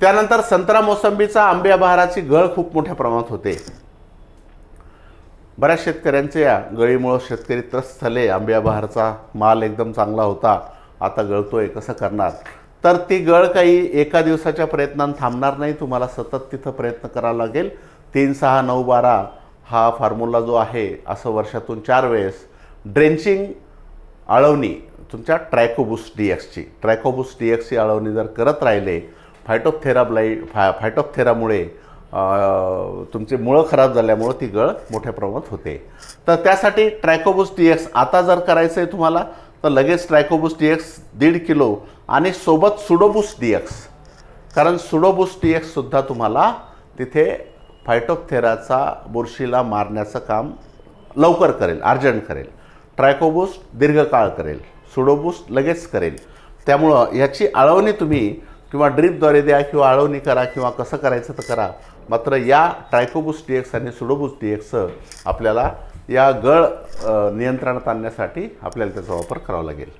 त्यानंतर संत्रा मोसंबीचा आंब्या बहाराची गळ खूप मोठ्या प्रमाणात होते. बऱ्याच शेतकऱ्यांचे या गळीमुळं शेतकरी त्रस्त झाले. आंब्या बहारचा माल एकदम चांगला होता. आता गळतोय कसं करणार? तर ती गळ काही एका दिवसाच्या प्रयत्नानं थांबणार नाही. तुम्हाला सतत तिथं प्रयत्न करावा लागेल. तीन सहा नऊ बारा हा फॉर्म्युला जो आहे असं वर्षातून चार वेळेस. ड्रेंचिंग आळवणी तुमच्या ट्रॅकोबुस डी एक्सची ट्रॅकोबुस डी एक्सची आळवणी जर करत राहिले फायटोपथेरा ब्लाईड फा फायटोपथेरामुळे तुमचे मुळं खराब झाल्यामुळं ती गळ मोठ्या प्रमाणात होते. तर त्यासाठी ट्रायकोबुस टी एक्स आता जर करायचं आहे तुम्हाला तर लगेच ट्रायकोबुस टी एक्स दीड किलो आणि सोबत सुडोबुस टी एक्स कारण सुडोबुस टी एक्ससुद्धा तुम्हाला तिथे फायटोपथेराचा बुरशीला मारण्याचं काम लवकर करेल अर्जंट करेल. ट्रायकोबुस दीर्घकाळ करेल सुडोबुस लगेच करेल. त्यामुळं ह्याची आळवणी तुम्ही किंवा ड्रीपद्वारे द्या किंवा आळवणी करा किंवा कसं करायचं तर करा. मात्र या ट्रायकोबुस टी एक्स आणि सुडोबुस टी एक्सचं आपल्याला या गळ नियंत्रणात आणण्यासाठी आपल्याला त्याचा वापर करावा लागेल.